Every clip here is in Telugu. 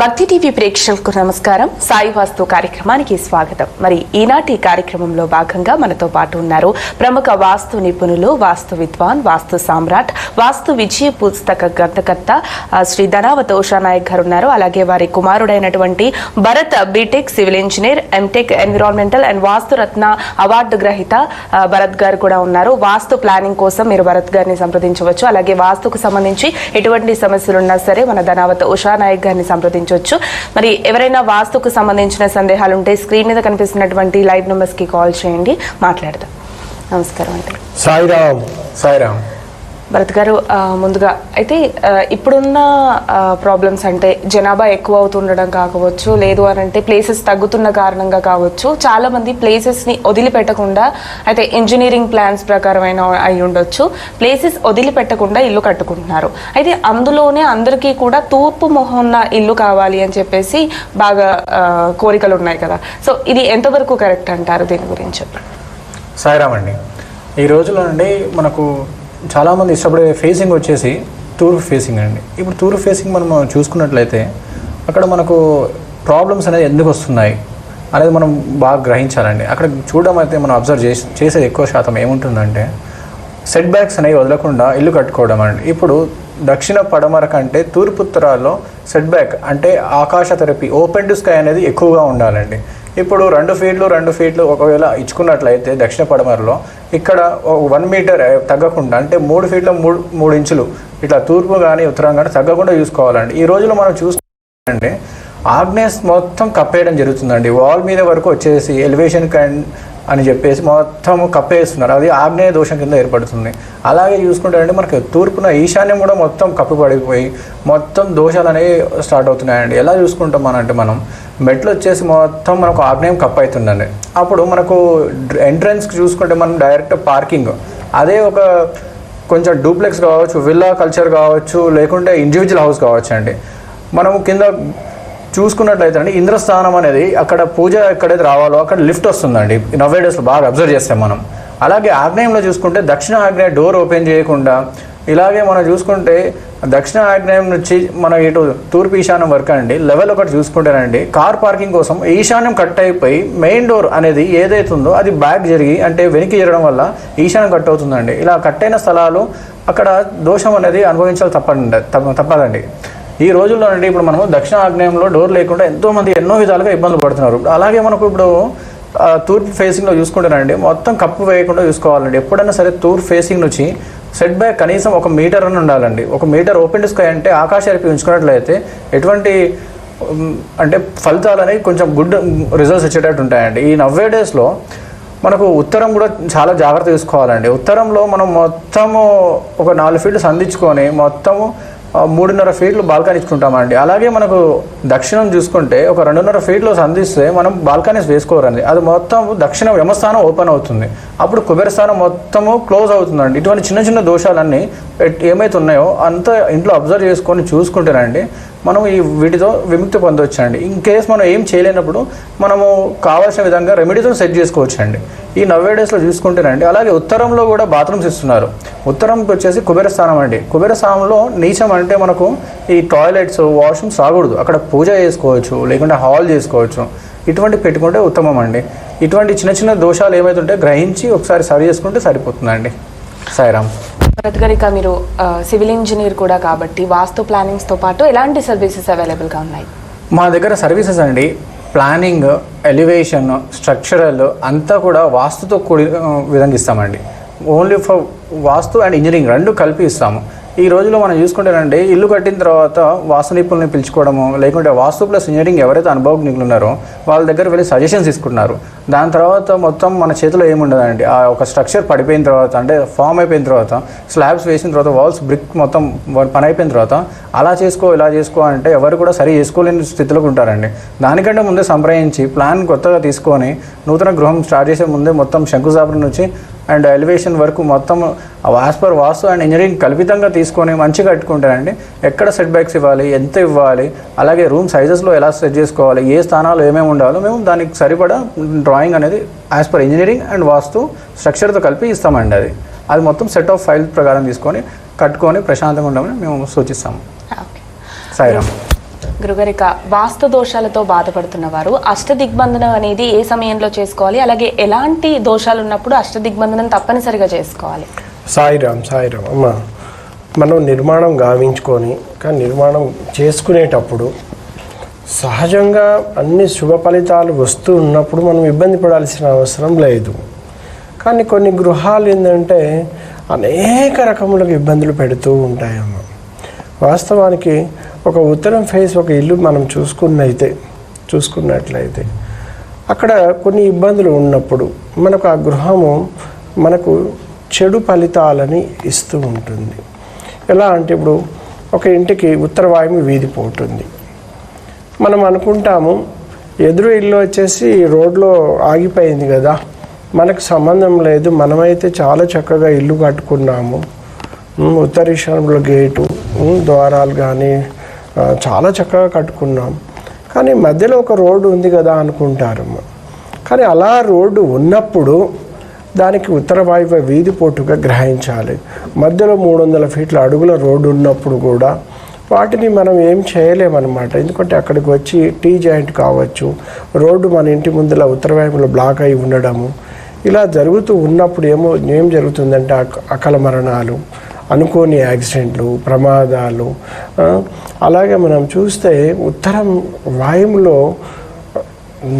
భక్తి టీవీ ప్రేక్షకులకు నమస్కారం. సాయి వాస్తు కార్యక్రమానికి స్వాగతం. మరి ఈనాటి కార్యక్రమంలో భాగంగా మనతో పాటు ఉన్నారు ప్రముఖ వాస్తు నిపుణులు వాస్తు విద్వాన్ వాస్తు సామ్రాట్ వాస్తు విజయ పుస్తక గ్రంథకర్త శ్రీ ధనావత్ ఉషానాయక్ గారు ఉన్నారు. అలాగే వారి కుమారుడైనటువంటి Bharat BTech civil engineer MTech environmental and Vastu Ratna award గ్రహీత భరత్ గారు కూడా ఉన్నారు. వాస్తు ప్లానింగ్ కోసం మీరు భరత్ గారిని సంప్రదించవచ్చు. అలాగే వాస్తుకు సంబంధించి ఎటువంటి సమస్యలు ఉన్నా సరే మన ధనావత్ ఉషానాయక్ గారిని సంప్రదించవచ్చు. మరి ఎవరైనా వాస్తుకు సంబంధించిన సందేహాలు ఉంటే స్క్రీన్ మీద కనిపిస్తున్నటువంటి లైవ్ నెంబర్స్కి కాల్ చేయండి. మాట్లాడదాం. నమస్కారం అండి. సాయిరామ్. సాయిరామ్. భరత్ గారు ముందుగా. అయితే ఇప్పుడున్న ప్రాబ్లమ్స్ అంటే జనాభా ఎక్కువ అవుతుండడం కావచ్చు లేదు అని అంటే ప్లేసెస్ తగ్గుతున్న కారణంగా కావచ్చు. చాలా మంది వదిలిపెట్టకుండా అయితే ఇంజనీరింగ్ ప్లాన్స్ ప్రకారమైన అయి ఉండొచ్చు. ప్లేసెస్ వదిలిపెట్టకుండా ఇల్లు కట్టుకుంటున్నారు. అయితే అందులోనే అందరికీ కూడా తూర్పు మొహం ఉన్న ఇల్లు కావాలి అని చెప్పేసి బాగా కోరికలు ఉన్నాయి కదా. సో ఇది ఎంతవరకు కరెక్ట్ అంటారు? దీని గురించి సాయిరామండి ఈ రోజుల్లో నుండి మనకు చాలామంది ఇష్టపడే ఫేసింగ్ వచ్చేసి తూర్పు ఫేసింగ్ అండి. ఇప్పుడు తూర్పు ఫేసింగ్ మనం చూసుకున్నట్లయితే అక్కడ మనకు ప్రాబ్లమ్స్ అనేది ఎందుకు వస్తున్నాయి అనేది మనం బాగా గ్రహించాలండి. అక్కడ చూడడం అయితే మనం అబ్జర్వ్ చేసి చేసేది ఎక్కువ శాతం ఏముంటుందంటే సెట్ బ్యాక్స్ అనేవి వదలకుండా ఇల్లు కట్టుకోవడం అండి. ఇప్పుడు దక్షిణ పడమర కంటే తూర్పు ఉత్తరాల్లో సెట్ బ్యాక్ అంటే ఆకాశ తెరపి ఓపెన్ టు స్కై అనేది ఎక్కువగా ఉండాలండి. ఇప్పుడు రెండు ఫీట్లు రెండు ఫీట్లు ఒకవేళ ఇచ్చుకున్నట్లయితే దక్షిణ పడమరలో ఇక్కడ వన్ మీటర్ తగ్గకుండా అంటే మూడు ఫీట్ల మూడు మూడు ఇంచులు ఇట్లా తూర్పు కానీ ఉత్తరం కానీ తగ్గకుండా చూసుకోవాలండి. ఈ రోజులో మనం చూసుకుంటే ఆగ్నేస్ మొత్తం కప్పేయడం జరుగుతుందండి. వాల్ మీద వరకు వచ్చేసి ఎలివేషన్ కన్ అని చెప్పేసి మొత్తం కప్పేస్తున్నారు. అది ఆగ్నేయ దోషం కింద ఏర్పడుతుంది. అలాగే చూసుకుంటారంటే మనకి తూర్పున ఈశాన్యం కూడా మొత్తం కప్పిపడిపోయి మొత్తం దోషాలు అనేవి స్టార్ట్ అవుతున్నాయండి. ఎలా చూసుకుంటాం మనం అంటే మనం మెట్లు వచ్చేసి మొత్తం మనకు ఆగ్నేయం కప్ అవుతుందండి అప్పుడు మనకు ఎంట్రన్స్కి చూసుకుంటే మనం డైరెక్ట్ పార్కింగ్. అదే ఒక కొంచెం డూప్లెక్స్ కావచ్చు విల్లా కల్చర్ కావచ్చు లేకుంటే ఇండివిజువల్ హౌస్ కావచ్చు అండి. మనము కింద చూసుకున్నట్లయితే అండి ఇంద్రస్థానం అనేది అక్కడ పూజ ఎక్కడైతే రావాలో అక్కడ లిఫ్ట్ వస్తుందండి. నవ్వే డేస్లో బాగా అబ్జర్వ్ చేస్తాం మనం. అలాగే ఆగ్నేయంలో చూసుకుంటే దక్షిణ ఆగ్నేయ డోర్ ఓపెన్ చేయకుండా ఇలాగే మనం చూసుకుంటే దక్షిణ ఆగ్నేయం నుంచి మన ఇటు తూర్పు ఈశాన్యం వరకు అండి లెవెల్ ఒకటి చూసుకుంటేనండి కార్ పార్కింగ్ కోసం ఈశాన్యం కట్ అయిపోయి మెయిన్ డోర్ అనేది ఏదైతే ఉందో అది బ్యాక్ జరిగి అంటే వెనక్కి జరగడం వల్ల ఈశాన్యం కట్ అవుతుందండి. ఇలా కట్ అయిన స్థలాలు అక్కడ దోషం అనేది అనుభవించాలి తప్పండి తప్పదండి. ఈ రోజుల్లో అంటే ఇప్పుడు మనము దక్షిణ ఆగ్నేయంలో డోర్ లేకుండా ఎంతోమంది ఎన్నో విధాలుగా ఇబ్బందులు పడుతున్నారు. అలాగే మనకు ఇప్పుడు తూర్పు ఫేసింగ్లో చూసుకుంటారండి మొత్తం కప్పు వేయకుండా చూసుకోవాలండి. ఎప్పుడైనా సరే తూర్పు ఫేసింగ్ నుంచి సెట్ బ్యాక్ కనీసం ఒక మీటర్ అని ఉండాలండి. ఒక మీటర్ ఓపెన్ స్కై అంటే ఆకాశానికి ఉంచుకున్నట్లయితే ఎటువంటి అంటే ఫలితాలు అనేవి కొంచెం గుడ్ రిజల్ట్స్ వచ్చేటట్టు ఉంటాయండి. ఈ నవ్వే డేస్లో మనకు ఉత్తరం కూడా చాలా జాగ్రత్త తీసుకోవాలండి ఉత్తరంలో మనం మొత్తము ఒక నాలుగు ఫీట్లు సంధించుకొని మొత్తము మూడున్నర ఫీట్లు బాల్కనీస్ ఇచ్చుకుంటామండి. అలాగే మనకు దక్షిణం చూసుకుంటే ఒక రెండున్నర ఫీట్లు సంధిస్తే మనం బాల్కనీస్ వేసుకోరండి. అది మొత్తం దక్షిణ వ్యమస్థానం ఓపెన్ అవుతుంది. అప్పుడు కుబేరస్థానం మొత్తము క్లోజ్ అవుతుందండి. ఇటువంటి చిన్న చిన్న దోషాలన్నీ ఏమైతే ఉన్నాయో అంతా ఇంట్లో అబ్జర్వ్ చేసుకొని చూసుకుంటేనండి మనం ఈ వీటితో విముక్తి పొందవచ్చండి ఇన్ కేస్ మనం ఏం చేయలేనప్పుడు మనము కావాల్సిన విధంగా రెమెడీతో సెట్ చేసుకోవచ్చండి. ఈ నవ్వే డేస్లో చూసుకుంటేనండి అలాగే ఉత్తరంలో కూడా బాత్రూమ్స్ ఇస్తున్నారు. ఉత్తరంకి వచ్చేసి కుబేర స్థానం అండి. కుబేర స్థానంలో నీచం అంటే మనకు ఈ టాయిలెట్స్ వాష్రూమ్స్ రాకూడదు. అక్కడ పూజ చేసుకోవచ్చు లేకుంటే హాల్ చేసుకోవచ్చు. ఇటువంటి పెట్టుకుంటే ఉత్తమం అండి. ఇటువంటి చిన్న చిన్న దోషాలు ఏమైతుంటే గ్రహించి ఒకసారి సరి చేసుకుంటే సరిపోతుందండి. సాయిరామ్. భరత్ గారు ఇక మీరు సివిల్ ఇంజనీర్ కూడా కాబట్టి వాస్తు ప్లానింగ్స్తో పాటు ఎలాంటి సర్వీసెస్ అవైలబుల్గా ఉన్నాయి? మా దగ్గర సర్వీసెస్ అండి. ప్లానింగ్ ఎలివేషన్ స్ట్రక్చరల్ అంతా కూడా వాస్తుతో కూడి విధంగా ఇస్తామండి. Only for vastu and engineering రెండు కలిపి ఇస్తాము. ఈ రోజులో మనం చూసుకుంటేనండి ఇల్లు కట్టిన తర్వాత వాస్తు నిపుణులను పిలుచుకోవడము లేకుంటే వాస్తు ప్లస్ ఇంజనీరింగ్ ఎవరైతే అనుభవజ్ఞులు ఉన్నారో వాళ్ళ దగ్గర వెళ్ళి సజెషన్స్ తీసుకుంటున్నారు. దాని తర్వాత మొత్తం మన చేతిలో ఏముండదండి? ఆ ఒక స్ట్రక్చర్ పడిపోయిన తర్వాత అంటే ఫామ్ అయిపోయిన తర్వాత స్లాబ్స్ వేసిన తర్వాత వాల్స్ బ్రిక్ మొత్తం పని అయిపోయిన తర్వాత అలా చేసుకో ఇలా చేసుకో అంటే ఎవరు కూడా సరి చేసుకోలేని స్థితిలోకి ఉంటారండి. దానికంటే ముందే సంప్రదించి ప్లాన్ కొత్తగా తీసుకొని నూతన గృహం స్టార్ట్ చేసే ముందే మొత్తం శంకుస్థాపన నుంచి అండ్ ఎలివేషన్ వరకు మొత్తం as per vastu and engineering కల్పితంగా తీసుకొని మంచిగా కట్టుకుంటారండి. ఎక్కడ సెట్ బ్యాక్స్ ఇవ్వాలి ఎంత ఇవ్వాలి అలాగే రూమ్ సైజెస్లో ఎలా సెట్ చేసుకోవాలి ఏ స్థానాలు ఏమేమి ఉండాలో మేము దానికి సరిపడా డ్రాయింగ్ అనేది as per engineering and vastu స్ట్రక్చర్తో కలిపి ఇస్తామండి అది. అది మొత్తం సెట్ ఆఫ్ ఫైల్ ప్రకారం తీసుకొని కట్టుకొని ప్రశాంతంగా ఉండమని మేము సూచిస్తాము. సాయిరామ్. గురుగారిక వాస్తు దోషాలతో బాధపడుతున్న వారు అష్టదిగ్బంధనం అనేది ఏ సమయంలో చేసుకోవాలి? అలాగే ఎలాంటి దోషాలు ఉన్నప్పుడు అష్టదిగ్బంధనం తప్పనిసరిగా చేసుకోవాలి? సాయిరామ్ సాయిరామ్. అమ్మ మనం నిర్మాణం గావించుకొని కానీ నిర్మాణం చేసుకునేటప్పుడు సహజంగా అన్ని శుభ ఫలితాలు వస్తూ ఉన్నప్పుడు మనం ఇబ్బంది పడాల్సిన అవసరం లేదు. కానీ కొన్ని గృహాలు ఏంటంటే అనేక రకములకు ఇబ్బందులు పెడుతూ ఉంటాయమ్మ. వాస్తవానికి ఒక ఉత్తరం ఫేస్ ఒక ఇల్లు మనం చూసుకున్నైతే చూసుకున్నట్లయితే అక్కడ కొన్ని ఇబ్బందులు ఉన్నప్పుడు మనకు ఆ గృహము మనకు చెడు ఫలితాలని ఇస్తూ ఉంటుంది. ఎలా అంటే ఇప్పుడు ఒక ఇంటికి ఉత్తర వాయువు వీధి పోతుంది మనం అనుకుంటాము ఎదురు ఇల్లు వచ్చేసి రోడ్లో ఆగిపోయింది కదా మనకు సంబంధం లేదు మనమైతే చాలా చక్కగా ఇల్లు కట్టుకున్నాము ఉమ్, ఉత్తర గేటు ద్వారాలు కానీ చాలా చక్కగా కట్టుకున్నాం. కానీ మధ్యలో ఒక రోడ్డు ఉంది కదా అనుకుంటారు. కానీ అలా రోడ్డు ఉన్నప్పుడు దానికి ఉత్తర వాయువ్య వీధి పోటుగా గ్రహించాలి. మధ్యలో మూడు వందల ఫీట్ల అడుగుల రోడ్డు ఉన్నప్పుడు కూడా వాటిని మనం ఏం చేయలేమన్నమాట. ఎందుకంటే అక్కడికి వచ్చి టీ జాయింట్ కావచ్చు రోడ్డు మన ఇంటి ముందర ఉత్తర బ్లాక్ అయి ఉండడము ఇలా జరుగుతూ ఉన్నప్పుడు ఏమో ఏం జరుగుతుందంటే అక- అకల మరణాలు అనుకోని యాక్సిడెంట్లు ప్రమాదాలు అలాగే మనం చూస్తే ఉత్తరం వాయువులో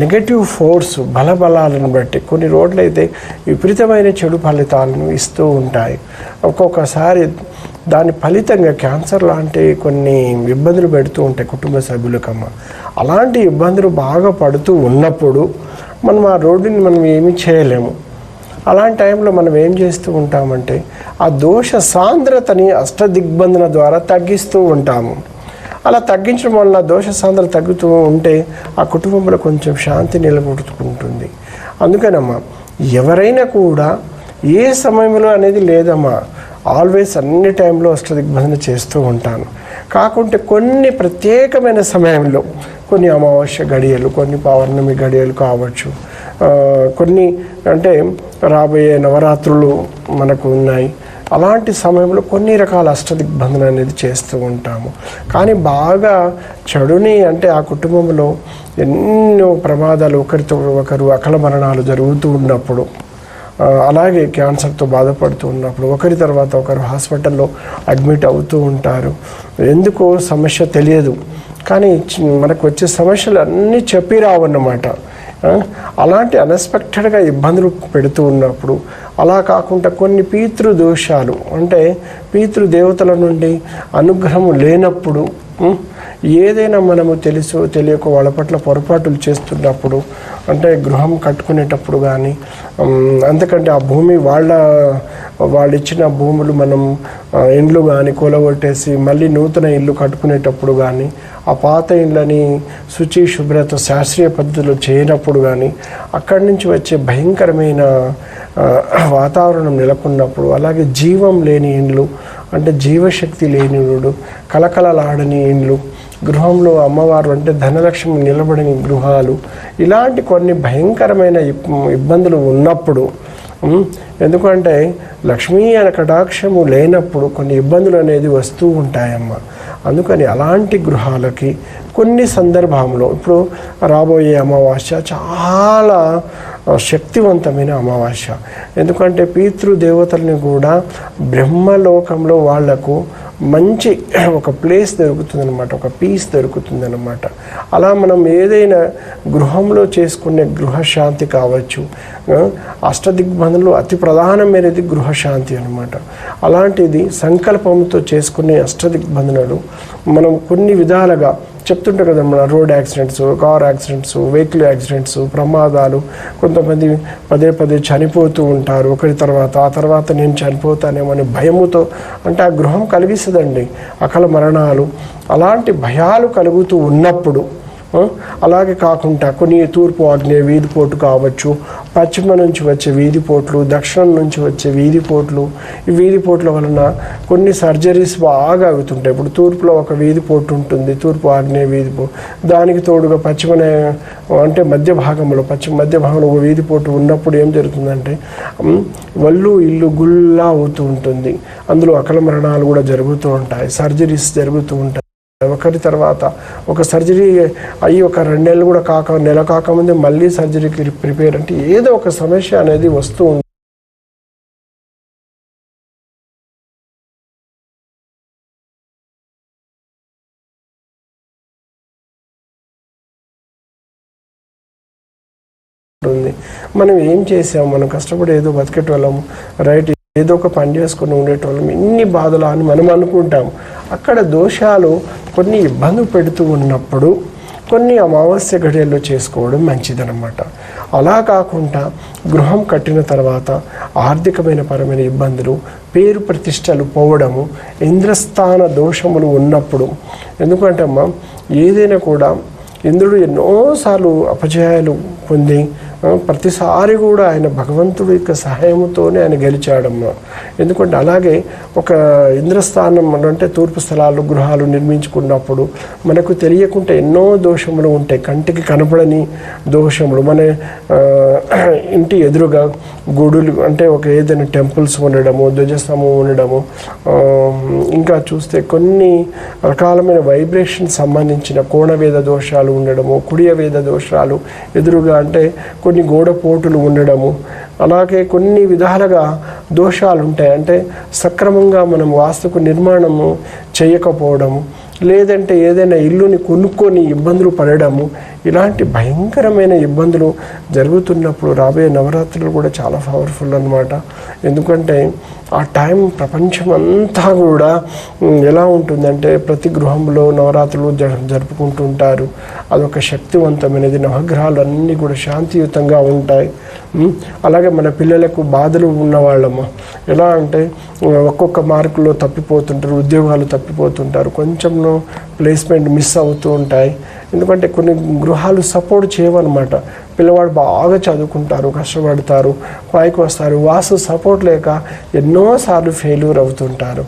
నెగటివ్ ఫోర్స్ బలబలాలను బట్టి కొన్ని రోడ్లు అయితే విపరీతమైన చెడు ఫలితాలను ఇస్తూ ఉంటాయి. ఒక్కొక్కసారి దాని ఫలితంగా క్యాన్సర్ లాంటి కొన్ని ఇబ్బందులు పెడుతూ ఉంటాయి కుటుంబ సభ్యులకమ్మ అలాంటి ఇబ్బందులు బాగా పడుతూ ఉన్నప్పుడు మనం ఆ రోడ్డుని మనం ఏమీ చేయలేము. అలాంటి టైంలో మనం ఏం చేస్తూ ఉంటామంటే ఆ దోష సాంద్రతని అష్టదిగ్బంధన ద్వారా తగ్గిస్తూ ఉంటాము. అలా తగ్గించడం వల్ల దోష సాంద్రత తగ్గుతూ ఉంటే ఆ కుటుంబంలో కొంచెం శాంతి నిలబడుకుంటుంది. అందుకనమ్మా ఎవరైనా కూడా ఏ సమయంలో అనేది లేదమ్మా ఆల్వేస్ అన్ని టైంలో అష్టదిగ్బంధన చేస్తూ ఉంటాను. కాకుంటే కొన్ని ప్రత్యేకమైన సమయంలో కొన్ని అమావాస్య గడియలు కొన్ని పౌర్ణమి గడియలు కావచ్చు కొన్ని అంటే రాబోయే నవరాత్రులు మనకు ఉన్నాయి. అలాంటి సమయంలో కొన్ని రకాల అష్టదిగ్బంధన అనేది చేస్తూ ఉంటాము. కానీ బాగా చెడుని అంటే ఆ కుటుంబంలో ఎన్నో ప్రమాదాలు ఒకరితో ఒకరు అకల మరణాలు జరుగుతూ ఉన్నప్పుడు అలాగే క్యాన్సర్తో బాధపడుతూ ఉన్నప్పుడు ఒకరి తర్వాత ఒకరు హాస్పిటల్లో అడ్మిట్ అవుతూ ఉంటారు. ఎందుకో సమస్య తెలియదు. కానీ మనకు వచ్చే సమస్యలు అన్నీ చెప్పి రావన్నమాట. అలాంటి అన్ఎక్స్పెక్టెడ్గా ఇబ్బందులు పెడుతూ ఉన్నప్పుడు అలా కాకుండా కొన్ని పీతృ దోషాలు అంటే పీతృ దేవతల నుండి అనుగ్రహం లేనప్పుడు ఏదైనా మనము తెలుసు తెలియక వాళ్ళ పట్ల పొరపాటులు చేస్తున్నప్పుడు అంటే గృహం కట్టుకునేటప్పుడు కానీ అంతకంటే ఆ భూమి వాళ్ళ వాళ్ళు ఇచ్చిన భూములు మనం ఇండ్లు కానీ కూలగొట్టేసి మళ్ళీ నూతన ఇల్లు కట్టుకునేటప్పుడు కానీ ఆ పాత ఇండ్లని శుచి శుభ్రత శాస్త్రీయ పద్ధతిలో చేయనప్పుడు కానీ అక్కడి నుంచి వచ్చే భయంకరమైన వాతావరణం నెలకొన్నప్పుడు అలాగే జీవం లేని ఇండ్లు అంటే జీవశక్తి లేని కలకలలాడని ఇండ్లు గృహంలో అమ్మవారు అంటే ధనలక్ష్మి నిలబడిన గృహాలు ఇలాంటి కొన్ని భయంకరమైన ఇబ్- ఇబ్బందులు ఉన్నప్పుడు ఎందుకంటే లక్ష్మీ అనే కటాక్షము లేనప్పుడు కొన్ని ఇబ్బందులు అనేది వస్తూ ఉంటాయమ్మ. అందుకని అలాంటి గృహాలకి కొన్ని సందర్భంలో ఇప్పుడు రాబోయే అమావాస్య చాలా శక్తివంతమైన అమావాస్య. ఎందుకంటే పితృదేవతల్ని కూడా బ్రహ్మలోకంలో వాళ్ళకు మంచి ఒక ప్లేస్ దొరుకుతుందన్నమాట ఒక పీస్ దొరుకుతుందన్నమాట. అలా మనం ఏదైనా గృహంలో చేసుకునే గృహశాంతి కావచ్చు అష్టదిగ్బంధనలు అష్టదిగ్బంధంలో అతి ప్రధానమైనది గృహశాంతి అనమాట అలాంటిది సంకల్పంతో చేసుకునే అష్టదిగ్బంధనలు మనం కొన్ని విధాలుగా చెప్తుంటారు కదా మన road accidents car accidents vehicle accidents ప్రమాదాలు. కొంతమంది పదే పదే చనిపోతూ ఉంటారు. ఒకరి తర్వాత ఆ తర్వాత నేను చనిపోతానేమో అనే భయముతో అంటే ఆ గృహం కలిగిస్తుందండి. అకల మరణాలు అలాంటి భయాలు కలుగుతూ ఉన్నప్పుడు అలాగే కాకుండా కొన్ని తూర్పు ఆగ్నేయ వీధిపోటు కావచ్చు పశ్చిమ నుంచి వచ్చే వీధిపోట్లు దక్షిణం నుంచి వచ్చే వీధిపోట్లు ఈ వీధిపోట్ల వలన కొన్ని సర్జరీస్ బాగా అవుతుంటాయి. ఇప్పుడు తూర్పులో ఒక వీధిపోటు ఉంటుంది తూర్పు ఆగ్నేయ వీధిపో దానికి తోడుగా పశ్చిమ అంటే మధ్య భాగంలో పశ్చిమ మధ్య భాగంలో ఒక వీధిపోటు ఉన్నప్పుడు ఏం జరుగుతుందంటే వల్లు ఇల్లు గుల్లా అవుతూ ఉంటుంది. అందులో అకల మరణాలు కూడా జరుగుతూ ఉంటాయి సర్జరీస్ జరుగుతూ ఉంటాయి. ఒకరి తర్వాత ఒక సర్జరీ అయ్యి ఒక రెండు నెలలు కూడా కాక నెల కాకముందే మళ్ళీ సర్జరీకి ప్రిపేర్ అంటే ఏదో ఒక సమస్య అనేది వస్తూ ఉంది. ఉంటుంది మనం ఏం చేసాం? మనం కష్టపడి ఏదో బతికేటోళ్ళము. రైట్ ఏదో ఒక పని చేసుకుని ఉండేటోళ్ళం ఇన్ని బాధలు అని మనం అనుకుంటాం. అక్కడ దోషాలు కొన్ని ఇబ్బంది పెడుతూ ఉన్నప్పుడు కొన్ని అమావాస్య ఘడియల్లో చేసుకోవడం మంచిదన్నమాట. అలా కాకుండా గృహం కట్టిన తర్వాత ఆర్థికమైన పరమైన ఇబ్బందులు పేరు ప్రతిష్టలు పోవడము ఇంద్రస్థాన దోషములు ఉన్నప్పుడు ఎందుకంటే అమ్మ ఏదైనా కూడా ఇంద్రుడు ఎన్నోసార్లు అపజయాలు పొంది ప్రతిసారి కూడా ఆయన భగవంతుడి యొక్క సహాయంతోనే ఆయన గెలిచాడమ్మా. ఎందుకంటే అలాగే ఒక ఇంద్రస్థానం అంటే తూర్పు స్థలాలు గృహాలు నిర్మించుకున్నప్పుడు మనకు తెలియకుండా ఎన్నో దోషములు ఉంటాయి. కంటికి కనపడని దోషములు. మన ఇంటి ఎదురుగా గుడులు అంటే ఒక ఏదైనా టెంపుల్స్ ఉండడము ధ్వజస్తంభం ఉండడము ఇంకా చూస్తే కొన్ని రకాలమైన వైబ్రేషన్ సంబంధించిన కోణవేద దోషాలు ఉండడము కుడియ వేద దోషాలు ఎదురుగా అంటే కొన్ని గోడపోటులు ఉండడము అలాగే కొన్ని విధాలుగా దోషాలు ఉంటాయి అంటే సక్రమంగా మనం వాస్తుకు నిర్మాణము చేయకపోవడము లేదంటే ఏదైనా ఇల్లుని కొనుక్కొని ఇబ్బందులు పడడము ఇలాంటి భయంకరమైన ఇబ్బందులు జరుగుతున్నప్పుడు రాబోయే నవరాత్రులు కూడా చాలా పవర్ఫుల్ అన్నమాట. ఎందుకంటే ఆ టైం ప్రపంచం అంతా కూడా ఎలా ఉంటుందంటే ప్రతి గృహంలో నవరాత్రులు జ- జరుపుకుంటుంటారు. అదొక శక్తివంతమైనది. నవగ్రహాలు అన్నీ కూడా శాంతియుతంగా ఉంటాయి. అలాగే మన పిల్లలకు బాధలు ఉన్న వాళ్ళము ఎలా అంటే ఒక్కొక్క మార్కులో తప్పిపోతుంటారు ఉద్యోగాలు తప్పిపోతుంటారు. కొంచెంలో ప్లేస్మెంట్ మిస్ అవుతూ ఉంటాయి. ఎందుకంటే కొన్ని గృహాలు సపోర్ట్ చేయవన్నమాట. పిల్లవాడు బాగా చదువుకుంటారు కష్టపడతారు పైకి వస్తారు. వాసు సపోర్ట్ లేక ఎన్నోసార్లు ఫెయిల్యూర్ అవుతుంటారు.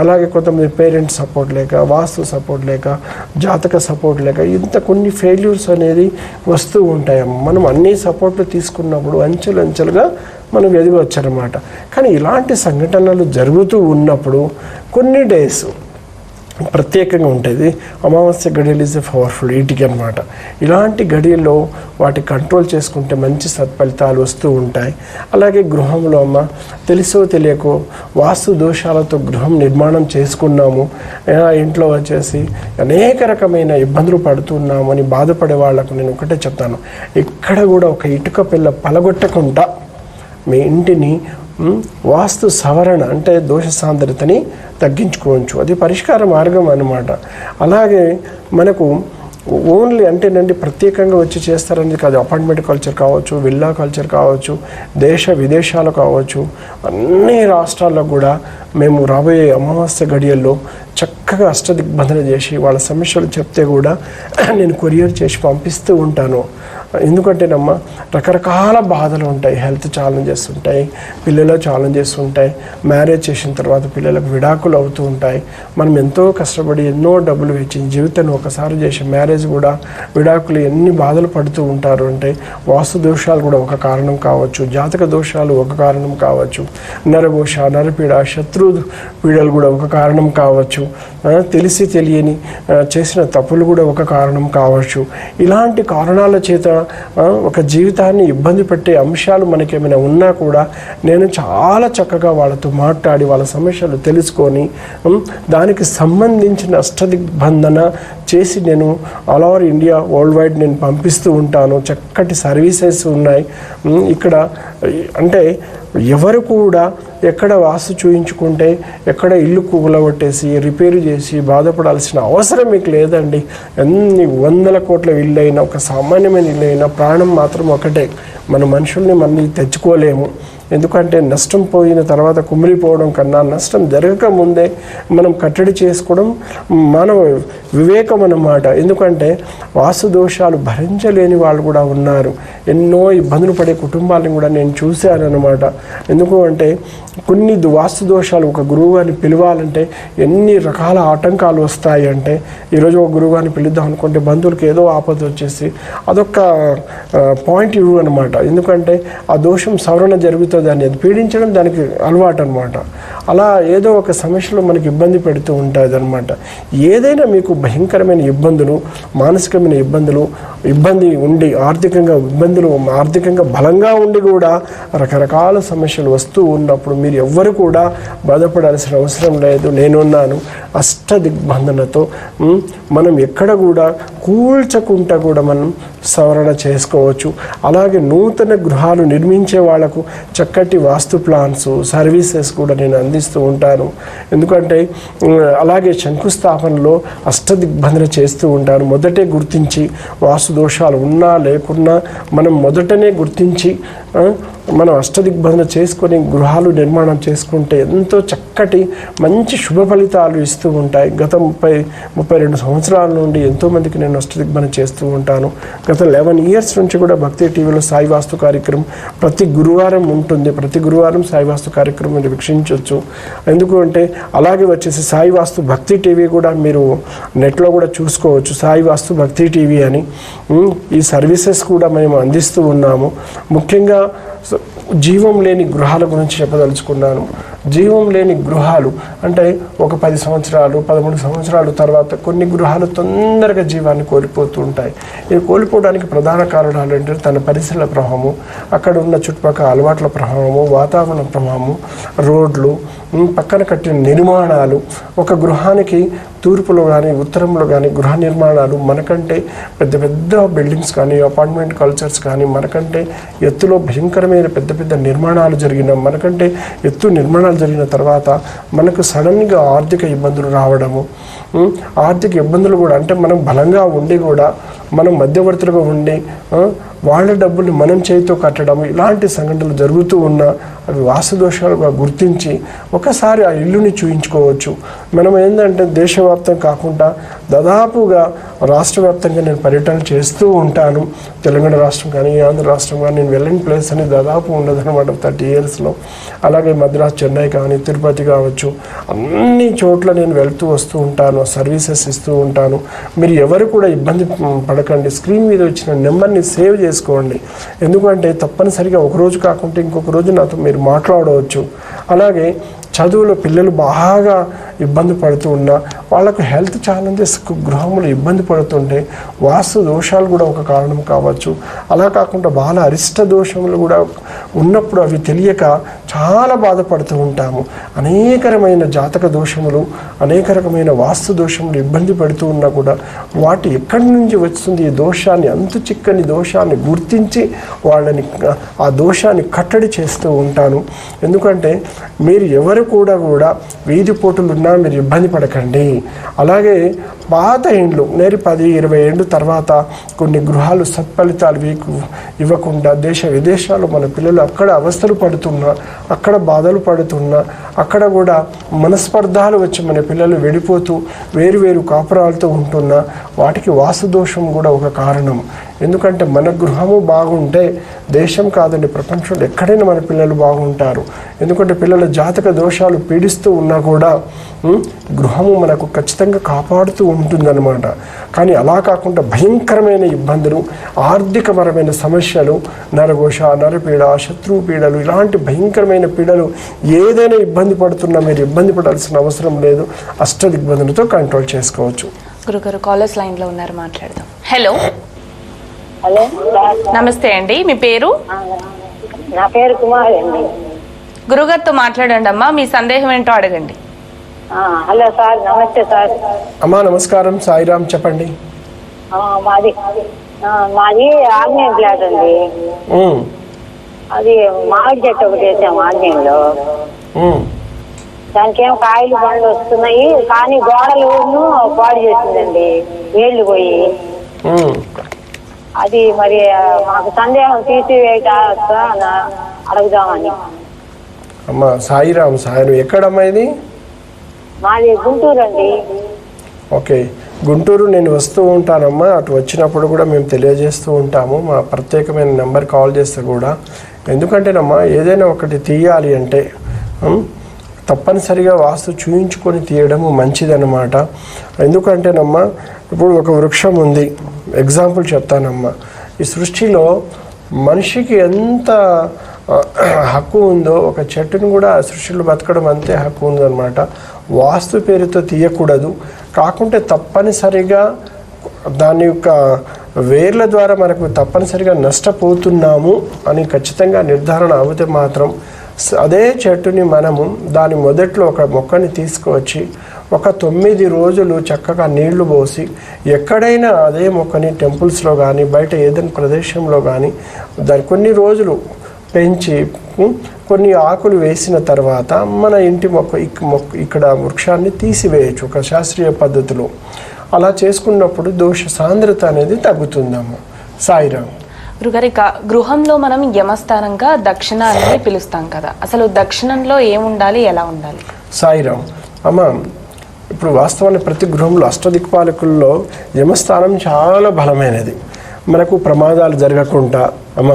అలాగే కొంతమంది పేరెంట్స్ సపోర్ట్ లేక వాస్తు సపోర్ట్ లేక జాతక సపోర్ట్ లేక ఇంత కొన్ని ఫెయిల్యూర్స్ అనేది వస్తూ ఉంటాయి మనం అన్ని సపోర్ట్లు తీసుకున్నప్పుడు అంచెలు అంచెలుగా మనం ఎదిగవచ్చు కానీ ఇలాంటి సంఘటనలు జరుగుతూ ఉన్నప్పుడు కొన్ని డేస్ ప్రత్యేకంగా ఉంటుంది అమావాస్య గడియలు ఈజ్ ఎ పవర్ఫుల్ వీటికి అనమాట ఇలాంటి గడియల్లో వాటి కంట్రోల్ చేసుకుంటే మంచి సత్ఫలితాలు వస్తూ ఉంటాయి. అలాగే గృహంలో అమ్మ తెలుసో తెలియకో వాస్తు దోషాలతో గృహం నిర్మాణం చేసుకున్నాము. ఇంట్లో వచ్చేసి అనేక రకమైన ఇబ్బందులు పడుతున్నాము అని బాధపడే వాళ్ళకు నేను ఒకటే చెప్తాను. ఎక్కడ కూడా ఒక ఇటుక పిల్ల పలగొట్టకుండా మీ ఇంటిని వాస్తు సవరణ అంటే దోష సాంద్రతని తగ్గించుకోవచ్చు. అది పరిష్కార మార్గం అన్నమాట. అలాగే మనకు ఓన్లీ అంటేనండి ప్రత్యేకంగా వచ్చి చేస్తారనేది కాదు అపార్ట్మెంట్ కల్చర్ కావచ్చు విల్లా కల్చర్ కావచ్చు దేశ విదేశాలు కావచ్చు అన్ని రాష్ట్రాల్లో కూడా మేము రాబోయే అమావాస్య గడియల్లో చక్క చక్కగా అష్టదిగ్బంధన చేసి వాళ్ళ సమస్యలు చెప్తే కూడా నేను కొరియర్ చేసి పంపిస్తూ ఉంటాను. ఎందుకంటేనమ్మా రకరకాల బాధలు ఉంటాయి. హెల్త్ ఛాలెంజెస్ ఉంటాయి పిల్లల ఛాలెంజెస్ ఉంటాయి మ్యారేజ్ చేసిన తర్వాత పిల్లలకు విడాకులు అవుతూ ఉంటాయి. మనం ఎంతో కష్టపడి ఎన్నో డబ్బులు వెచ్చి జీవితాన్ని ఒకసారి చేసి మ్యారేజ్ కూడా విడాకులు ఎన్ని బాధలు పడుతూ ఉంటారు అంటే వాస్తు దోషాలు కూడా ఒక కారణం కావచ్చు జాతక దోషాలు ఒక కారణం కావచ్చు నరఘోష నరపీడ శత్రు పీడలు కూడా ఒక కారణం కావచ్చు. తెలిసి తెలియని చేసిన తప్పులు కూడా ఒక కారణం కావచ్చు. ఇలాంటి కారణాల చేత ఒక జీవితాన్ని ఇబ్బంది పెట్టే అంశాలు మనకేమైనా ఉన్నా కూడా నేను చాలా చక్కగా వాళ్ళతో మాట్లాడి వాళ్ళ సమస్యలు తెలుసుకొని దానికి సంబంధించిన అష్టదిగ్బంధన చేసి నేను all over India world wide నేను పంపిస్తూ ఉంటాను. చక్కటి సర్వీసెస్ ఉన్నాయి. ఇక్కడ అంటే ఎవరు కూడా ఎక్కడ వాస్తు చూయించుకుంటే ఎక్కడ ఇల్లు కూలగొట్టేసి రిపేర్ చేసి బాధపడాల్సిన అవసరం మీకు లేదండి. ఎన్ని వందల కోట్ల ఇల్లు అయినా ఒక సామాన్యమైన ఇల్లు అయినా ప్రాణం మాత్రం ఒకటే. మన మనుషుల్ని మళ్ళీ తెచ్చుకోలేము. ఎందుకంటే నష్టం పోయిన తర్వాత కుమిలిపోవడం కన్నా నష్టం జరగక ముందే మనం కట్టడి చేసుకోవడం మానవ వివేకం అన్నమాట ఎందుకంటే వాస్తు దోషాలు భరించలేని వాళ్ళు కూడా ఉన్నారు. ఎన్నో ఇబ్బందులు పడే కుటుంబాలను కూడా నేను చూశాను అనమాట ఎందుకు అంటే కొన్ని వాస్తుదోషాలు వాస్తు దోషాలు ఒక గురువుగారిని పిలవాలంటే ఎన్ని రకాల ఆటంకాలు వస్తాయి అంటే ఈరోజు ఒక గురువుగారిని పిలుద్దాం అనుకుంటే బంధువులకి ఏదో ఆపద వచ్చేసి అదొక పాయింట్ వ్యూ అనమాట ఎందుకంటే ఆ దోషం సవరణ జరుగుతుంది. దాన్ని అది పీడించడం దానికి అలవాటు అనమాట అలా ఏదో ఒక సమస్యలో మనకి ఇబ్బంది పెడుతూ ఉంటుంది అనమాట ఏదైనా మీకు భయంకరమైన ఇబ్బందులు మానసికమైన ఇబ్బందులు ఇబ్బంది ఉండి ఆర్థికంగా ఇబ్బందులు ఆర్థికంగా బలంగా ఉండి కూడా రకరకాల సమస్యలు వస్తూ ఉన్నప్పుడు మీరు ఎవ్వరు కూడా బాధపడాల్సిన అవసరం లేదు. నేనున్నాను. అష్ట దిగ్బంధనతో మనం ఎక్కడ కూడా కూల్చకుండా కూడా మనం సవరణ చేసుకోవచ్చు. అలాగే నూతన గృహాలు నిర్మించే వాళ్ళకు చక్కటి వాస్తు ప్లాన్స్ సర్వీసెస్ కూడా నేను అంది అందిస్తూ ఉంటాను ఎందుకంటే అలాగే శంకుస్థాపనలో అష్టదిగ్బంధన చేస్తూ ఉంటాను మొదటే గుర్తించి వాసు దోషాలు ఉన్నా లేకున్నా మనం మొదటనే గుర్తించి మనం అష్టదిగ్బంధన చేసుకొని గృహాలు నిర్మాణం చేసుకుంటే ఎంతో చక్కటి మంచి శుభ ఫలితాలు ఇస్తూ ఉంటాయి. గత ముప్పై ముప్పై రెండు సంవత్సరాల నుండి ఎంతోమందికి నేను అష్టదిగ్బంధన చేస్తూ ఉంటాను. గత లెవెన్ ఇయర్స్ నుంచి కూడా భక్తి టీవీలో సాయి వాస్తు కార్యక్రమం ప్రతి గురువారం ఉంటుంది. ప్రతి గురువారం సాయి వాస్తు కార్యక్రమం మీరు వీక్షించవచ్చు ఎందుకు అంటే అలాగే వచ్చేసి సాయి వాస్తు భక్తి టీవీ కూడా మీరు నెట్లో కూడా చూసుకోవచ్చు. సాయి వాస్తు భక్తి టీవీ అని. ఈ సర్వీసెస్ కూడా మేము అందిస్తూ ఉన్నాము. ముఖ్యంగా స- జీవం లేని గృహాల గురించి చెప్పదలుచుకున్నాను. జీవం లేని గృహాలు అంటే ఒక పది సంవత్సరాలు పదమూడు సంవత్సరాలు తర్వాత కొన్ని గృహాలు తొందరగా జీవాన్ని కోల్పోతూ ఉంటాయి. ఇది కోల్పోవడానికి ప్రధాన కారణాలు ఏంటంటే తన పరిసరాల ప్రభావము అక్కడ ఉన్న చుట్టుపక్కల అలవాట్ల ప్రభావము వాతావరణ ప్రభావము రోడ్లు పక్కన కట్టిన నిర్మాణాలు ఒక గృహానికి తూర్పులో కానీ ఉత్తరంలో కానీ గృహ నిర్మాణాలు మనకంటే పెద్ద పెద్ద బిల్డింగ్స్ కానీ అపార్ట్మెంట్ కల్చర్స్ కానీ మనకంటే ఎత్తులో భయంకరమైన పెద్ద పెద్ద నిర్మాణాలు జరిగిన మనకంటే ఎత్తు నిర్మాణాలు జరిగిన తర్వాత మనకు సడన్గా ఆర్థిక ఇబ్బందులు రావడము ఆర్థిక ఇబ్బందులు కూడా అంటే మనం బలంగా ఉండి కూడా మనం మధ్యవర్తులుగా ఉండి వాళ్ళ డబ్బుల్ని మనం చేతితో కట్టడం ఇలాంటి సంఘటనలు జరుగుతూ ఉన్నా అవి వాసుదోషాలుగా గుర్తించి ఒకసారి ఆ ఇల్లుని చూయించుకోవచ్చు. మనం ఏంటంటే దేశవ్యాప్తం కాకుండా దాదాపుగా రాష్ట్ర వ్యాప్తంగా నేను పర్యటన చేస్తూ ఉంటాను. తెలంగాణ రాష్ట్రం కానీ ఆంధ్ర రాష్ట్రం కానీ నేను వెళ్ళని ప్లేస్ అని దాదాపు ఉండదన్నమాట థర్టీ ఇయర్స్లో. అలాగే మద్రాస్ చెన్నై కానీ తిరుపతి కావచ్చు. అన్ని చోట్ల నేను వెళ్తూ వస్తూ ఉంటాను సర్వీసెస్ ఇస్తూ ఉంటాను. మీరు ఎవరు కూడా ఇబ్బంది పడకండి. స్క్రీన్ మీద వచ్చిన నెంబర్ని సేవ్ చేసుకోండి. ఎందుకంటే తప్పనిసరిగా ఒక రోజు కాకుంటే ఇంకొక రోజు నాతో మీరు మాట్లాడవచ్చు. అలాగే చదువులో పిల్లలు బాగా ఇబ్బంది పడుతూ ఉన్నా వాళ్ళకు హెల్త్ ఛాలెంజెస్ గృహములు ఇబ్బంది పడుతుంటే వాస్తు దోషాలు కూడా ఒక కారణం కావచ్చు. అలా కాకుండా బాల అరిష్ట దోషములు కూడా ఉన్నప్పుడు అవి తెలియక చాలా బాధపడుతూ ఉంటాము. అనేకరమైన జాతక దోషములు అనేక రకమైన వాస్తు దోషములు ఇబ్బంది పెడుతూ ఉన్నా కూడా వాటి ఎక్కడి నుంచి వస్తుంది ఈ దోషాన్ని అంతు చిక్కని దోషాన్ని గుర్తించి వాళ్ళని ఆ దోషాన్ని కట్టడి చేస్తూ ఉంటాను. ఎందుకంటే మీరు ఎవరు కూడా కూడా వీధి పోటులు ఉన్న మీరు ఇబ్బంది పడకండి. అలాగే పాత ఇండ్లు నేరు పది ఇరవై ఏళ్ళు తర్వాత కొన్ని గృహాలు సత్ఫలితాలు వీకు ఇవ్వకుండా దేశ విదేశాలు మన పిల్లలు అక్కడ అవస్థలు పడుతున్నా అక్కడ బాధలు పడుతున్నా అక్కడ కూడా మనస్పర్ధాలు వచ్చి మన పిల్లలు వెళ్ళిపోతూ వేరు వేరు కాపురాలతో ఉంటున్నా వాటికి వాసుదోషం కూడా ఒక కారణం. ఎందుకంటే మన గృహము బాగుంటే దేశం కాదండి ప్రపంచంలో ఎక్కడైనా మన పిల్లలు బాగుంటారు. ఎందుకంటే పిల్లల జాతక దోషాలు పీడిస్తూ ఉన్నా కూడా గృహము మనకు ఖచ్చితంగా కాపాడుతూ ఉంటుందన్నమాట. కానీ అలా కాకుండా భయంకరమైన ఇబ్బందులు ఆర్థికపరమైన సమస్యలు నరఘోష నరపీడ శత్రువు పీడలు ఇలాంటి భయంకరమైన పీడలు ఏదైనా ఇబ్బంది పడుతున్నా మీరు ఇబ్బంది పడాల్సిన అవసరం లేదు. అష్ట దిగ్బంధనతో కంట్రోల్ చేసుకోవచ్చు. గురుగారు కాలర్స్ లైన్లో ఉన్నారు మాట్లాడదాం. Hello hello? నమస్తే అండి మీ పేరు? నా పేరు కుమారి అండి. గురుగారితో మాట్లాడండి అమ్మా మీ సందేహం ఏంటో అడగండి. ఆ, హలో సార్ నమస్తే సార్. అమ్మా నమస్కారం సాయిరామ్ చెప్పండి. ఆ, మాది మాది ఆగ్నేయ ఫ్లాట్ అండి. అది మామిడి చెట్టు ఒకటి వేసాం ఆగ్నేయంలో. దానికి ఏం కాయలు పండ్లు వస్తున్నాయి కానీ గోడలు పాడు చేసిందండి వేళ్ళు పోయి. అది మరి మాకు సందేహం తీసివేయటా అడుగుదామని. అమ్మా సాయిరామ్ సాయిరామ్ ఎక్కడమ్మా ఇది? మాది గుంటూరు అండి ఓకే గుంటూరు నేను వస్తూ ఉంటానమ్మా. అటు వచ్చినప్పుడు కూడా మేము తెలియజేస్తూ ఉంటాము. మా ప్రత్యేకమైన నెంబర్ కాల్ చేస్తే కూడా. ఎందుకంటేనమ్మా ఏదైనా ఒకటి తీయాలి అంటే తప్పనిసరిగా వాస్తు చూయించుకొని తీయడము మంచిదన్నమాట. ఎందుకంటేనమ్మా ఇప్పుడు ఒక వృక్షం ఉంది. ఎగ్జాంపుల్ చెప్తానమ్మా. ఈ సృష్టిలో మనిషికి ఎంత హక్కు ఉందో ఒక చెట్టును కూడా సృష్టిలో బతకడం అంతే హక్కు ఉందన్నమాట. వాస్తు పేరుతో తీయకూడదు. కాకుంటే తప్పనిసరిగా దాని యొక్క వేర్ల ద్వారా మనకు తప్పనిసరిగా నష్టపోతున్నాము అని ఖచ్చితంగా నిర్ధారణ అవుతే మాత్రం అదే చెట్టుని మనము దాని మొదట్లో ఒక మొక్కని తీసుకువచ్చి ఒక తొమ్మిది రోజులు చక్కగా నీళ్ళు పోసి ఎక్కడైనా అదే మొక్కని టెంపుల్స్లో కానీ బయట ఏదైనా ప్రదేశంలో కానీ దాని కొన్ని రోజులు పెంచి కొన్ని ఆకులు వేసిన తర్వాత మన ఇంటి మొక్క ఇక్- మొక్క ఇక్కడ వృక్షాన్ని తీసివేయచ్చు ఒక శాస్త్రీయ పద్ధతిలో. అలా చేసుకున్నప్పుడు దోష సాంద్రత అనేది తగ్గుతుందమ్మ. సాయిరామ్ రుగరిక గృహంలో మనం యమస్థానంగా దక్షిణ అనేది పిలుస్తాం కదా. అసలు దక్షిణంలో ఏముండాలి ఎలా ఉండాలి? సాయిరామ్ అమ్మ ఇప్పుడు వాస్తవానికి ప్రతి గృహంలో అష్టదిక్పాలకుల్లో యమస్థానం చాలా బలమైనది. మనకు ప్రమాదాలు జరగకుండా అమ్మ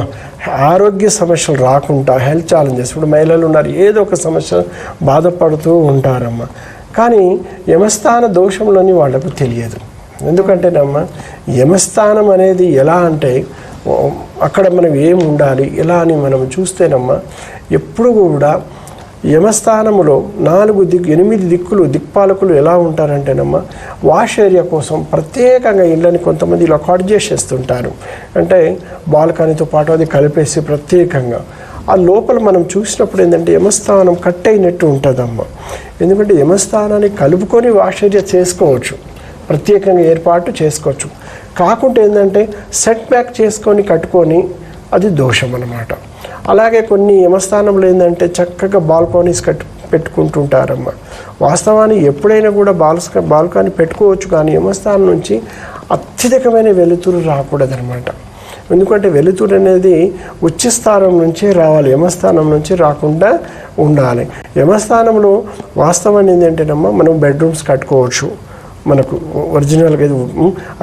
ఆరోగ్య సమస్యలు రాకుండా హెల్త్ ఛాలెంజెస్ ఇప్పుడు మహిళలు ఉన్నారు ఏదో ఒక సమస్య బాధపడుతూ ఉంటారమ్మ. కానీ యమస్థాన దోషంలోని వాళ్ళకు తెలియదు. ఎందుకంటేనమ్మ యమస్థానం అనేది ఎలా అంటే అక్కడ మనం ఏం ఉండాలి? ఎలా అని మనం చూస్తేనమ్మా ఎప్పుడు కూడా యమస్థానములో నాలుగు దిక్కు ఎనిమిది దిక్కులు దిక్పాలకులు ఎలా ఉంటారంటేనమ్మా వాష్ ఏరియా కోసం ప్రత్యేకంగా ఇళ్ళని కొంతమంది ఇలా కట్ చేసేస్తుంటారు. అంటే బాల్కనీతో పాటు అది కలిపేసి ప్రత్యేకంగా. ఆ లోపల మనం చూసినప్పుడు ఏంటంటే యమస్థానం కట్ అయినట్టు ఉంటుందమ్మా. ఎందుకంటే యమస్థానాన్ని కలుపుకొని వాష్ ఏరియా చేసుకోవచ్చు. ప్రత్యేకంగా ఏర్పాటు చేసుకోవచ్చు. కాకుంటే ఏంటంటే సెట్ బ్యాక్ చేసుకొని కట్టుకొని అది దోషం అన్నమాట. అలాగే కొన్ని యమస్థానంలో ఏంటంటే చక్కగా బాల్కనీస్ కట్టు పెట్టుకుంటుంటారమ్మ. వాస్తవాన్ని ఎప్పుడైనా కూడా బాల్స్ బాల్కానీ పెట్టుకోవచ్చు కానీ యమస్థానం నుంచి అత్యధికమైన వెలుతురు రాకూడదనమాట ఎందుకంటే వెలుతురు అనేది ఉచ్చస్థానం స్థానం రావాలి యమస్థానం నుంచి రాకుండా ఉండాలి. యమస్థానంలో వాస్తవాన్ని ఏంటంటేనమ్మా మనం బెడ్రూమ్స్ కట్టుకోవచ్చు. మనకు ఒరిజినల్గా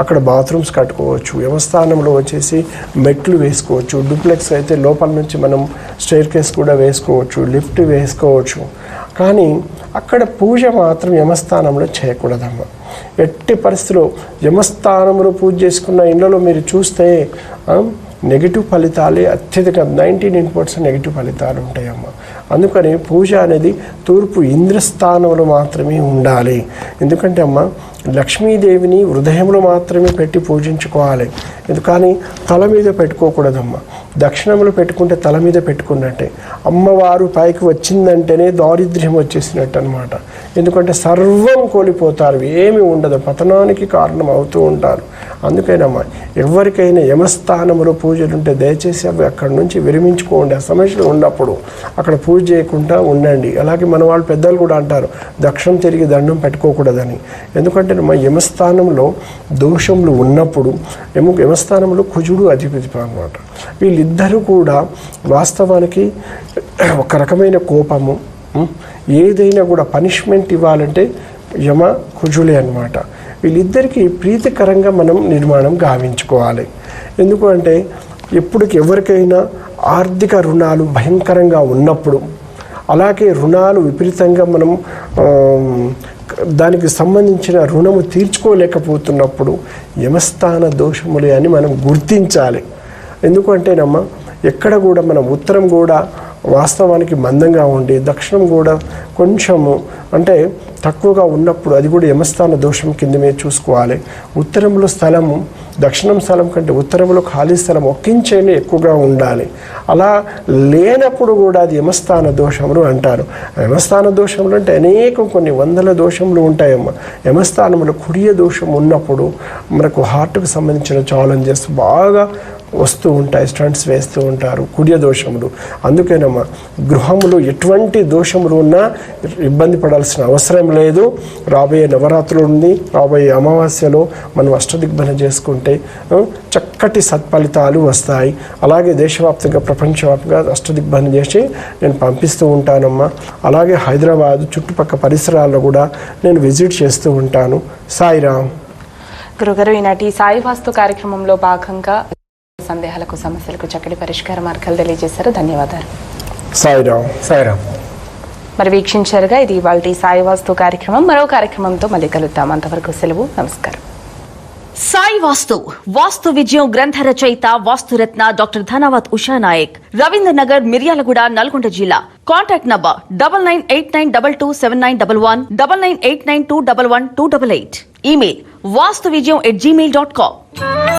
అక్కడ బాత్రూమ్స్ కట్టుకోవచ్చు యమస్థానంలో వచ్చేసి మెట్లు వేసుకోవచ్చు డూప్లెక్స్ అయితే లోపల నుంచి మనం స్టేర్ కేస్ కూడా వేసుకోవచ్చు లిఫ్ట్ వేసుకోవచ్చు. కానీ అక్కడ పూజ మాత్రం యమస్థానంలో చేయకూడదమ్మా. ఎట్టి పరిస్థితిలో యమస్థానంలో పూజ చేసుకున్న ఇళ్ళలో మీరు చూస్తే నెగిటివ్ ఫలితాలే అత్యధిక నైంటీ నైన్ పర్సెంట్ నెగిటివ్ ఫలితాలు ఉంటాయమ్మా. అందుకని పూజ అనేది తూర్పు ఇంద్రస్థానంలో మాత్రమే ఉండాలి. ఎందుకంటే అమ్మ లక్ష్మీదేవిని హృదయంలో మాత్రమే పెట్టి పూజించుకోవాలి. ఎందుకని తల మీద పెట్టుకోకూడదమ్మా. దక్షిణములు పెట్టుకుంటే తల మీద పెట్టుకున్నట్టే. అమ్మవారు పైకి వచ్చిందంటేనే దారిద్ర్యం వచ్చేసినట్టు అనమాట ఎందుకంటే సర్వం కోల్పోతారు ఏమి ఉండదు పతనానికి కారణం అవుతూ ఉంటారు. అందుకేనమ్మా ఎవరికైనా యమస్థానంలో పూజలు ఉంటే దయచేసి అవి అక్కడి నుంచి విరమించుకోండి. ఆ సమస్యలు ఉన్నప్పుడు అక్కడ పూజ చేయకుండా ఉండండి. అలాగే మన వాళ్ళు పెద్దలు కూడా అంటారు దక్షిణం తిరిగి దండం పెట్టుకోకూడదని. ఎందుకంటే మా యమస్థానంలో దోషములు ఉన్నప్పుడు యమ యమస్థానంలో కుజుడు అధిపతి అనమాట వీళ్ళు ఇద్దరు కూడా వాస్తవానికి ఒక రకమైన కోపము ఏదైనా కూడా పనిష్మెంట్ ఇవ్వాలంటే యమ కుజులే అన్నమాట. వీళ్ళిద్దరికీ ప్రీతికరంగా మనం నిర్మాణం గావించుకోవాలి. ఎందుకు అంటే ఎప్పటికి ఎవరికైనా ఆర్థిక రుణాలు భయంకరంగా ఉన్నప్పుడు అలాగే రుణాలు విపరీతంగా మనం దానికి సంబంధించిన రుణము తీర్చుకోలేకపోతున్నప్పుడు యమస్థాన దోషములే అని మనం గుర్తించాలి. ఎందుకంటేనమ్మా ఎక్కడ కూడా మనం ఉత్తరం కూడా వాస్తవానికి మందంగా ఉండి దక్షిణం కూడా కొంచెము అంటే తక్కువగా ఉన్నప్పుడు అది కూడా యమస్థాన దోషం కింద మీద చూసుకోవాలి. ఉత్తరంలో స్థలము దక్షిణం స్థలం కంటే ఉత్తరంలో ఖాళీ స్థలం ఒక్కించైనా ఎక్కువగా ఉండాలి. అలా లేనప్పుడు కూడా అది యమస్థాన దోషములు అంటారు. యమస్థాన దోషములు అంటే అనేకం కొన్ని వందల దోషములు ఉంటాయమ్మా. యమస్థానంలో కుడియ దోషం ఉన్నప్పుడు మనకు హార్ట్కు సంబంధించిన ఛాలెంజెస్ బాగా వస్తూ ఉంటాయి స్టంట్స్ వేస్తూ ఉంటారు కుడియ దోషములు. అందుకేనమ్మా గృహములు ఎటువంటి దోషములు ఉన్నా ఇబ్బంది పడాల్సిన అవసరం లేదు. రాబోయే నవరాత్రులు ఉంది రాబోయే అమావాస్యలో మనం అష్టదిగ్భన చేసుకుంటే చక్కటి సత్ఫలితాలు వస్తాయి. అలాగే దేశవ్యాప్తంగా ప్రపంచవ్యాప్తంగా అష్టదిగ్భన చేసి నేను పంపిస్తూ ఉంటానమ్మా. అలాగే హైదరాబాద్ చుట్టుపక్కల పరిసరాల్లో కూడా నేను విజిట్ చేస్తూ ఉంటాను. సాయిరామ్. గురుగారు ఈనాటి సాయి వాస్తు కార్యక్రమంలో భాగంగా సందేహాలకు సమస్యలకు చక్కటి పరిష్కార మార్గాలు తెలియజేశారు. ధన్యవాదాలు. సాయిరామ్. సాయిరామ్. మరి వీక్షించారుగా ఇది ఇవాళ సాయి వాస్తు కార్యక్రమం. మరో కార్యక్రమంతో మళ్ళీ కలుద్దాం. అంతవరకు సెలవు నమస్కారం. సాయి వాస్తు వాస్తు విజయం గ్రంథ రచయిత వాస్తురత్న డాక్టర్ ధనావత్ ఉషా నాయక్ రవీంద్ర నగర్ మిర్యాలగూడ నల్గొండ జిల్లా. Contact number double nine eight nine double two seven nine double one double nine eight nine two double one two double eight email Vastu Vijayam at Gmail dot com